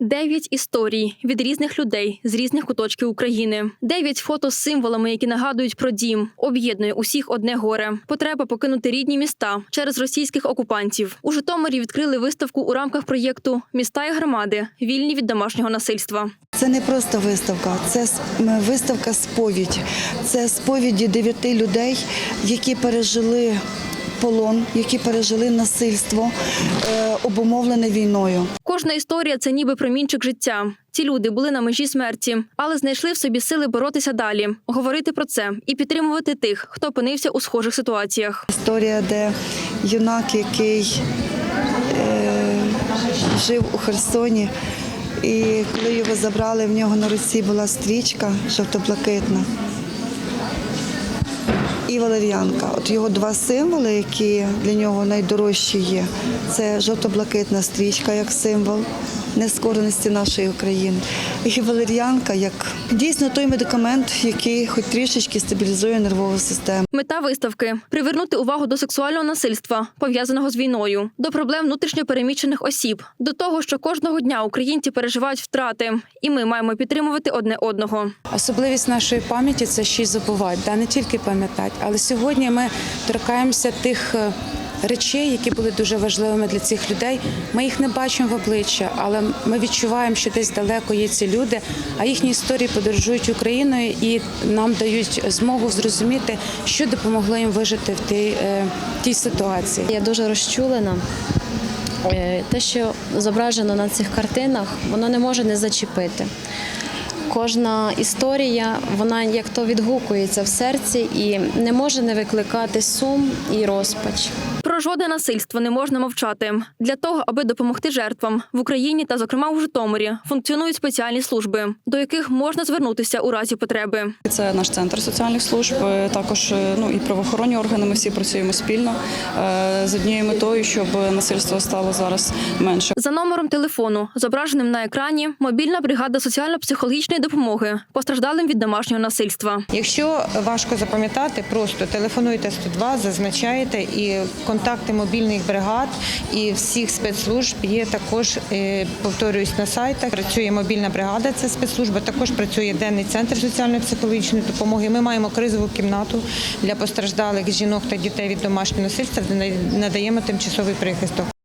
Дев'ять історій від різних людей з різних куточків України. Дев'ять фото з символами, які нагадують про дім, об'єднує усіх одне горе. Потреба покинути рідні міста через російських окупантів. У Житомирі відкрили виставку у рамках проєкту Міста і громади вільні від домашнього насильства. Це не просто виставка, це виставка сповідь. Це сповіді дев'яти людей, які пережили полон, які пережили насильство, е, обумовлене війною. Кожна історія це ніби промінчик життя. Ці люди були на межі смерті, але знайшли в собі сили боротися далі, говорити про це і підтримувати тих, хто опинився у схожих ситуаціях. Історія, де юнак, який е, жив у Херсоні, і коли його забрали, в нього на руці була стрічка жовто-блакитна. І валер'янка. От його два символи, які для нього найдорожчі є. Це жовто-блакитна стрічка як символ нескореності нашої України. І валер'янка як дійсно той медикамент, який хоч трішечки стабілізує нервову систему. Мета виставки привернути увагу до сексуального насильства, пов'язаного з війною, до проблем внутрішньопереміщених осіб, до того, що кожного дня українці переживають втрати, і ми маємо підтримувати одне одного. Особливість нашої пам'яті це ще й забувати, да, не тільки пам'ятати. Але сьогодні ми торкаємося тих е, речей, які були дуже важливими для цих людей. Ми їх не бачимо в обличчя, але ми відчуваємо, що десь далеко є ці люди, а їхні історії подорожують Україною і нам дають змогу зрозуміти, що допомогло їм вижити в тій, е, тій ситуації. Я дуже розчулена. Е, Те, що зображено на цих картинах, воно не може не зачепити. Кожна історія, вона як то відгукується в серці і не може не викликати сум і розпач. Про жодне насильство не можна мовчати. Для того, аби допомогти жертвам в Україні та, зокрема, у Житомирі, функціонують спеціальні служби, до яких можна звернутися у разі потреби. Це наш центр соціальних служб. е, Також е, ну і правоохоронні органи. Ми всі працюємо спільно е, з однією метою, щоб насильство стало зараз менше. За номером телефону, зображеним на екрані, мобільна бригада соціально-психологічної допомоги постраждалим від домашнього насильства. Якщо важко запам'ятати, просто телефонуйте 102, зазначаєте і контакти мобільних бригад і всіх спецслужб є також, е, повторююсь, на сайтах. Працює мобільна бригада, це спецслужба. Також працює денний центр соціально-психологічної допомоги. Ми маємо кризову кімнату для постраждалих жінок та дітей від домашнього насильства, де надаємо тимчасовий прихисток.